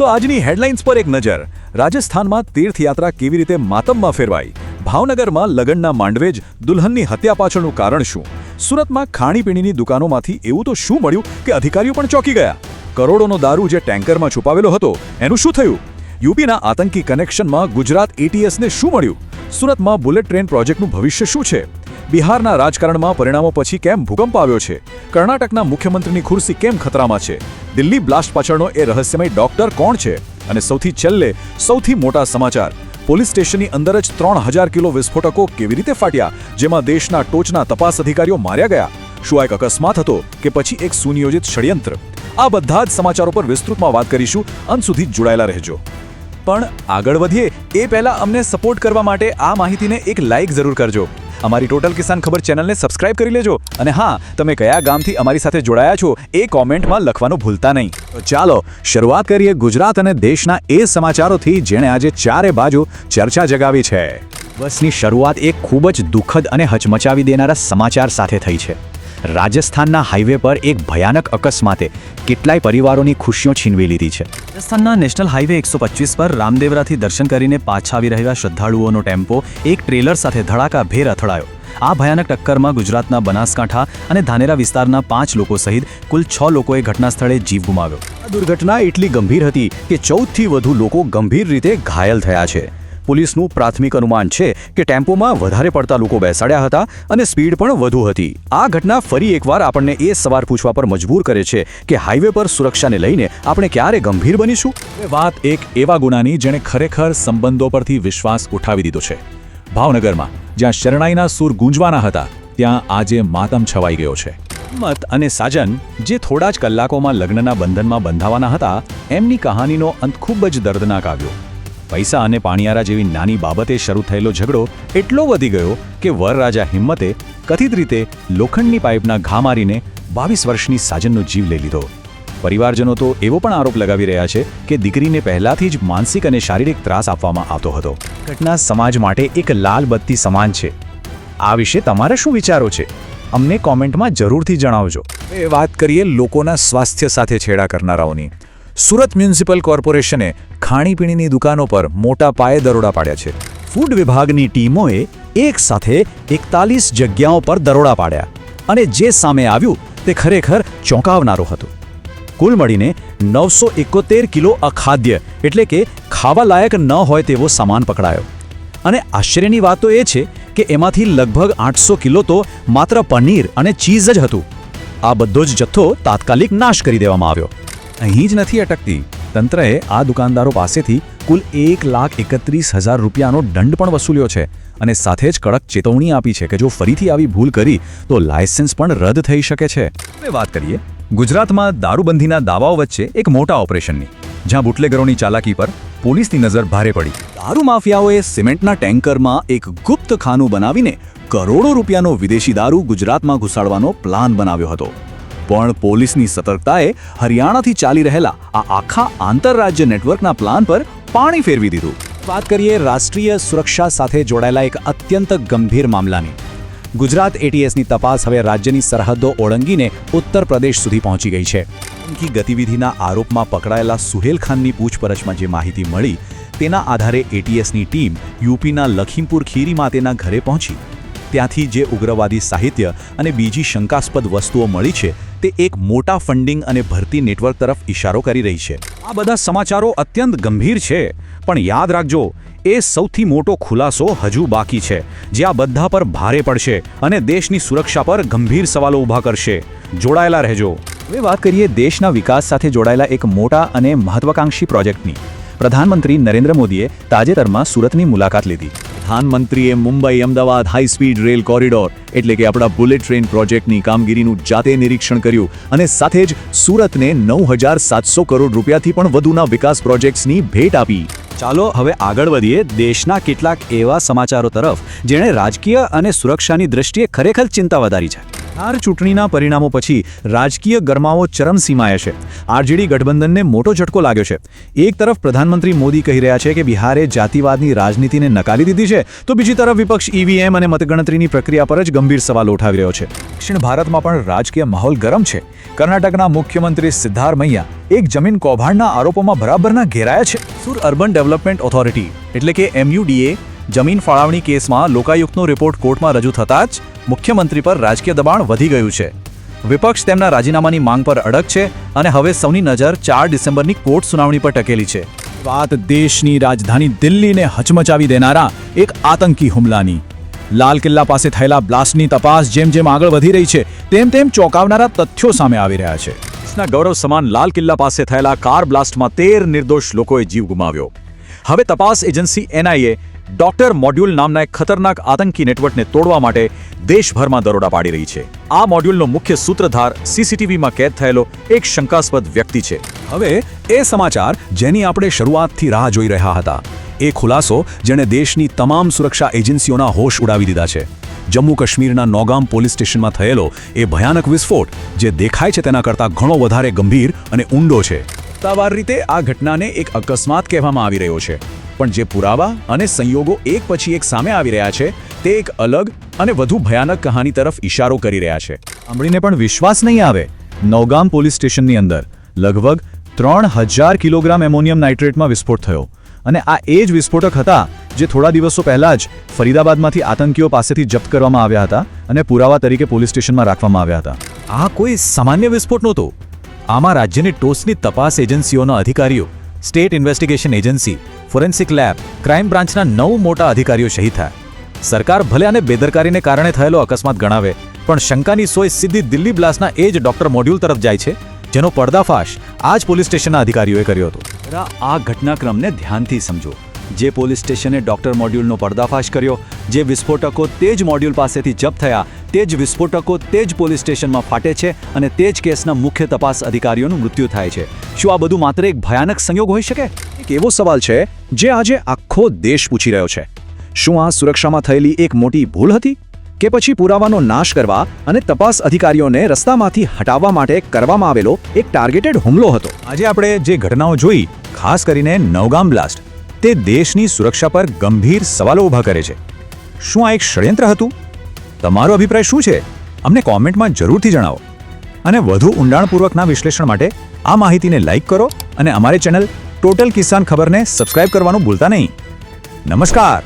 તો આજની હેડલાઇન્સ પર એક નજર. રાજસ્થાનમાં તીર્થયાત્રા કેવી રીતે માતમમાં ફેરવાઈ? ભાવનગરમાં લગનના માંડવે જ દુલ્હનની હત્યા પાછળનું કારણ શું? સુરતમાં ખાણીપીણીની દુકાનોમાંથી એવું તો શું મળ્યું કે અધિકારીઓ પણ ચોંકી ગયા? કરોડોનો દારૂ જે ટેન્કરમાં છુપાવેલો હતો, એનું શું થયું? યુપીના આતંકી કનેક્શનમાં ગુજરાત એટીએસને શું મળ્યું? સુરતમાં બુલેટ ટ્રેન પ્રોજેક્ટનું ભવિષ્ય શું છે? બિહારના રાજકારણમાં પરિણામો પછી કેમ ભૂકંપ આવ્યો છે? કર્ણાટકના મુખ્યમંત્રીની ખુરશી કેમ ખતરામાં છે? દિલ્હી બ્લાસ્ટ પાછળનો એ રહસ્યમય ડોક્ટર કોણ છે? અને સૌથી છેલ્લે, સૌથી મોટા સમાચાર. પોલીસ સ્ટેશનની અંદર જ ત્રણ હજાર કિલો વિસ્ફોટકો કેવી રીતે ફાટ્યા? જેમાં દેશના ટોચના તપાસ અધિકારીઓ માર્યા ગયા. શું આ એક અકસ્માત હતો કે પછી એક સુનિયોજિત ષડયંત્ર? આ બધા જ સમાચારો પર વિસ્તૃતમાં વાત કરીશું. અંત સુધી જોડાયેલા રહેજો. પણ આગળ વધીએ, એ પહેલા અમને સપોર્ટ કરવા માટે આ માહિતીને એક લાઇક જરૂર કરજો. અમારી ટોટલ કિસાન ખબર ચેનલને સબસ્ક્રાઇબ કરી લેજો. અને હા, તમે કયા ગામથી અમારી સાથે જોડાયા છો એ કોમેન્ટમાં લખવાનું ભૂલતા નહીં. તો ચાલો, શરૂઆત કરીએ ગુજરાત અને દેશના એ સમાચારોથી જેણે આજે ચારે બાજુ ચર્ચા જગાવી છે. બસની શરૂઆત એક ખૂબ જ દુઃખદ અને હચમચાવી દેનારા સમાચાર સાથે થઈ છે. રાજસ્થાનના હાઈવે પર એક ભયાનક અકસ્માતે કેટલાય પરિવારોની ખુશીઓ છીનવી લીધી છે. રાજસ્થાનના નેશનલ હાઈવે એકસો પચીસ પર રામદેવરાથી દર્શન કરીને પાછા આવી રહેલા શ્રદ્ધાળુઓનો ટેમ્પો એક ટ્રેલર સાથે ધડાકાભેર અથડાયો. આ ભયાનક ટક્કરમાં ગુજરાતના બનાસકાંઠા અને ધાનેરા વિસ્તારના પાંચ લોકો સહિત કુલ છ લોકોએ ઘટના સ્થળે જીવ ગુમાવ્યો. આ દુર્ઘટના એટલી ગંભીર હતી કે ચૌદથી વધુ લોકો ગંભીર રીતે ઘાયલ થયા છે. પોલીસનું પ્રાથમિક અનુમાન છે કે ટેમ્પોમાં વધારે પડતા લોકો બેસાડ્યા હતા અને સ્પીડ પણ વધુ હતી. આ ઘટના ફરી એકવાર આપણને એ સવાલ પૂછવા પર મજબૂર કરે છે કે હાઈવે પર સુરક્ષાને લઈને આપણે ક્યારે ગંભીર બનીશું? વાત એક એવા ગુનાની જેણે ખરેખર સંબંધો પરથી વિશ્વાસ ઉઠાવી દીધો છે. ભાવનગરમાં, જ્યાં શરણાઈના સૂર ગુંજવાના હતા, ત્યાં આજે માતમ છવાઈ ગયો છે. મત અને સાજન, જે થોડા જ કલાકોમાં લગ્નના બંધનમાં બંધાવાના હતા, એમની કહાનીનો અંત ખૂબ જ દર્દનાક આવ્યો. પૈસા અને પાણીયારા જેવી નાની બાબતે શરૂ થયેલો ઝઘડો એટલો વધી ગયો કે વરરાજા હિંમતે કથિત રીતે લોખંડની પાઇપના ઘા મારીને બાવીસ વર્ષની સાજનનો જીવ લઈ લીધો. પરિવારજનો તો એવો પણ આરોપ લગાવી રહ્યા છે કે દીકરીને પહેલાથી જ માનસિક અને શારીરિક ત્રાસ આપવામાં આવતો હતો. ઘટના સમાજ માટે એક લાલ બત્તી સમાન છે. આ વિશે તમારા શું વિચારો છે? અમને કોમેન્ટમાં જરૂરથી જણાવજો. એ વાત કરીએ લોકોના સ્વાસ્થ્ય સાથે છેડા કરનારાઓની. સુરત મ્યુનિસિપલ કોર્પોરેશને ખાણીપીણીની દુકાનો પર મોટા પાયે દરોડા પાડ્યા છે. ફૂડ વિભાગની ટીમોએ એક સાથે એકતાલીસ જગ્યાઓ પર દરોડા પાડ્યા અને જે સામે આવ્યું તે ખરેખર ચોંકાવનારું હતું. કુલ મળીને નવસો એકોતેર કિલો અખાદ્ય એટલે કે ખાવા લાયક ન હોય તેવો સામાન પકડાયો. અને આશ્ચર્યની વાત તો એ છે કે એમાંથી લગભગ આઠસો કિલો તો માત્ર પનીર અને ચીઝ જ હતું. આ બધો જ જથ્થો તાત્કાલિક નાશ કરી દેવામાં આવ્યો. અહીં જ નથી અટકતી. તંત્રએ આ દુકાનદારો પાસેથી કુલ એક લાખ એકત્રીસ હજાર રૂપિયાનો દંડ પણ વસૂલ્યો છે અને સાથે જ કડક ચેતવણી આપી છે કે જો ફરીથી આવી ભૂલ કરી, તો લાયસન્સ પણ રદ થઈ શકે છે. હવે વાત કરીએ ગુજરાતમાં દારૂબંધીના દાવાઓ વચ્ચે એક મોટા ઓપરેશનની, જ્યાં બુટલેગરોની ચાલાકી પર પોલીસની નજર ભારે પડી. દારૂ માફિયાઓએ સિમેન્ટના ટેન્કરમાં એક ગુપ્ત ખાનું બનાવીને કરોડો રૂપિયાનો વિદેશી દારૂ ગુજરાતમાં ઘુસાડવાનો પ્લાન બનાવ્યો હતો. પણ પોલીસની સતર્કતાએ હરિયાણાથી ચાલી રહેલા આ આખા આંતરરાજ્ય નેટવર્કના પ્લાન પર પાણી ફેરવી દીધું. વાત કરીએ રાષ્ટ્રીય સુરક્ષા સાથે જોડાયેલા એક અત્યંત ગંભીર મામલાની. ગુજરાત એટીએસની તપાસ હવે રાજ્યની સરહદો ઓળંગીને ઉત્તર પ્રદેશ સુધી પહોંચી ગઈ છે. આતંકી ગતિવિધિના આરોપમાં પકડાયેલા સુહેલ ખાનની પૂછપરછમાં જે માહિતી મળી, તેના આધારે એટીએસની ટીમ યુપીના લખીમપુર ખીરીમાં તેના ઘરે પહોંચી. ત્યાંથી જે ઉગ્રવાદી સાહિત્ય અને બીજી શંકાસ્પદ વસ્તુઓ મળી છે તે એક મોટા ફંડિંગ અને ભરતી નેટવર્ક તરફ ઇશારો કરી રહી છે. આ બધા સમાચારો અત્યંત ગંભીર છે, પણ યાદ રાખજો, એ સૌથી મોટો ખુલાસો હજુ બાકી છે, જે આ બધા પર ભારે પડશે અને દેશની સુરક્ષા પર ગંભીર સવાલો ઊભા કરશે. જોડાયેલા રહેજો. હવે વાત કરીએ દેશના વિકાસ સાથે જોડાયેલા એક મોટા અને મહત્વાકાંક્ષી પ્રોજેક્ટની. પ્રધાનમંત્રી નરેન્દ્ર મોદીએ તાજેતરમાં સુરતની મુલાકાત લીધી. પ્રધાનમંત્રીએ Mumbai Ahmedabad high speed rail corridor, એટલે કે આપણા બુલેટ ટ્રેન પ્રોજેક્ટની કામગીરીનું જાતે નિરીક્ષણ કર્યું અને સાથે જ સુરતને નવ હજાર સાતસો કરોડ રૂપિયાથી પણ વધુના વિકાસ પ્રોજેક્ટ્સની ભેટ આપી. ચાલો હવે આગળ વધીએ દેશના કેટલાક એવા સમાચારો તરફ, જેણે રાજકીય અને સુરક્ષાની દ્રષ્ટિએ ખરેખર ચિંતા વધારી છે. બિહાર ચૂંટણીના પરિણામો પછી રાજકીય ગરમાવો ચરમસીમાએ છે. આરજેડી ગઠબંધનને મોટો ઝટકો લાગ્યો છે. એક તરફ પ્રધાનમંત્રી મોદી કહી રહ્યા છે કે બિહારે જાતિવાદની રાજનીતિને નકારી દીધી છે, તો બીજી તરફ વિપક્ષ ઈવીએમ અને મતગણતરીની પ્રક્રિયા પર જ ગંભીર સવાલ ઉઠાવી રહ્યો છે. દક્ષિણ ભારતમાં પણ રાજકીય માહોલ ગરમ છે. કર્ણાટકના મુખ્યમંત્રી સિદ્ધારમૈયા એક જમીન કૌભાંડના આરોપોમાં બરાબરના ઘેરાયા છે. સુર અર્બન ડેવલપમેન્ટ ઓથોરિટી, એટલે કે એમયુડીએ જમીન ફાળવણી કેસમાં લોકાયુક્તનો રિપોર્ટ કોર્ટમાં રજૂ થતાં જ મુખ્યમંત્રી પર રાજકીય દબાણ વધી ગયું છે. વિપક્ષ તેમના રાજીનામાની માંગ પર અડગ છે અને હવે સૌની નજર ચાર ડિસેમ્બરની કોર્ટ સુનાવણી પર ટકેલી છે. વાત દેશની રાજધાની દિલ્હીને હચમચાવી દેનારા એક આતંકી હુમલાની. લાલ કિલ્લા પાસે થયેલા બ્લાસ્ટની તપાસ જેમ જેમ આગળ વધી રહી છે, તેમ તેમ ચોંકાવનારા તથ્યો સામે આવી રહ્યા છે. દેશના ગૌરવ સમાન લાલ કિલ્લા પાસે થયેલા કાર બ્લાસ્ટમાં તેર નિર્દોષ લોકોએ જીવ ગુમાવ્યો. હવે તપાસ એજન્સી એનઆઈએ ડોક્ટર મોડ્યુલ નામના એક ખતરનાક આતંકી નેટવર્કને તોડવા માટે દેશભરમાં દરોડા પાડી રહી છે. આ મોડ્યુલનો મુખ્ય સૂત્રધાર સીસીટીવીમાં કેદ થયેલો એક શંકાસ્પદ વ્યક્તિ છે. હવે એ સમાચાર જેની આપણે શરૂઆતથી રાહ જોઈ રહ્યા હતા. એ ખુલાસો જેણે દેશની તમામ સુરક્ષા એજન્સીઓના હોશ ઉડાવી દીધા છે. જમ્મુ કાશ્મીરના નોગામ પોલીસ સ્ટેશનમાં થયેલો એ ભયાનક વિસ્ફોટ જે દેખાય છે તેના કરતાં ઘણો વધારે ગંભીર અને ઊંડો છે. સત્તાવાર રીતે આ ઘટનાને એક અકસ્માત કહેવામાં આવી રહ્યો છે. પણ જે પુરાવા અને સંયોગો એક પછી એક સામે આવી રહ્યા છે, તે એક અલગ અને વધુ ભયાનક કહાની તરફ ઇશારો કરી રહ્યા છે. સાંભળીને પણ વિશ્વાસ નહીં આવે. નવગામ પોલીસ સ્ટેશનની અંદર લગભગ ત્રણ હજાર કિલોગ્રામ એમોનિયમ નાઇટ્રેટમાં વિસ્ફોટ થયો. અને આ એ જ વિસ્ફોટક હતા જે થોડા દિવસો પહેલાં જ ફરીદાબાદમાંથી આતંકીઓ પાસેથી જપ્ત કરવામાં આવ્યા હતા અને પુરાવા તરીકે પોલીસ સ્ટેશનમાં રાખવામાં આવ્યા હતા. આ કોઈ સામાન્ય વિસ્ફોટ નહોતો. આમાં રાજ્યની ટોચની તપાસ એજન્સીઓના અધિકારીઓ, state investigation agency forensic lab, crime બ્રાન્ચના નવ મોટા અધિકારીઓ શહીદ થયા. સરકાર ભલે આને બેદરકારીને કારણે થયેલો અકસ્માત ગણાવે, પણ શંકાની સોય સીધી દિલ્હી બ્લાસ્ટના એ જ ડોક્ટર મોડ્યુલ તરફ જાય છે, જેનો પર્દાફાશ આ જ પોલીસ સ્ટેશનના અધિકારીઓએ કર્યો હતો. આ ઘટનાક્રમને ધ્યાનથી સમજો. જે પોલીસ સ્ટેશને ડોક્ટર મોડ્યુલનો પર્દાફાશ કર્યો, જે વિસ્ફોટકો તે જ મોડ્યુલ પાસેથી જપ્ત થયા, તે જ વિસ્ફોટકો તે જ પોલીસ સ્ટેશનમાં ફાટે છે અને તે જ કેસના મુખ્ય તપાસ અધિકારીઓનું મૃત્યુ થાય છે. શું આ બધું માત્ર એક ભયાનક સંયોગ હોઈ શકે? એક એવો સવાલ છે, જે આજે આખો દેશ પૂછી રહ્યો છે. શું આ સુરક્ષામાં થયેલી એક મોટી ભૂલ હતી? કે પછી પુરાવાનો નાશ કરવા અને તપાસ અધિકારીઓને રસ્તામાંથી હટાવવા માટે કરવામાં આવેલો એક ટાર્ગેટેડ હુમલો હતો? આજે આપણે જે ઘટનાઓ જોઈ, ખાસ કરીને નવગામ બ્લાસ્ટ તે દેશની સુરક્ષા પર ગંભીર સવાલો ઊભા કરે છે. શું આ એક ષડયંત્ર હતું? તમારો અભિપ્રાય શું છે? અમને કોમેન્ટમાં જરૂરથી જણાવો. અને વધુ ઊંડાણપૂર્વકના વિશ્લેષણ માટે આ માહિતીને લાઇક કરો અને અમારી ચેનલ ટોટલ કિસાન ખબરને સબસ્ક્રાઇબ કરવાનું ભૂલતા નહીં. નમસ્કાર!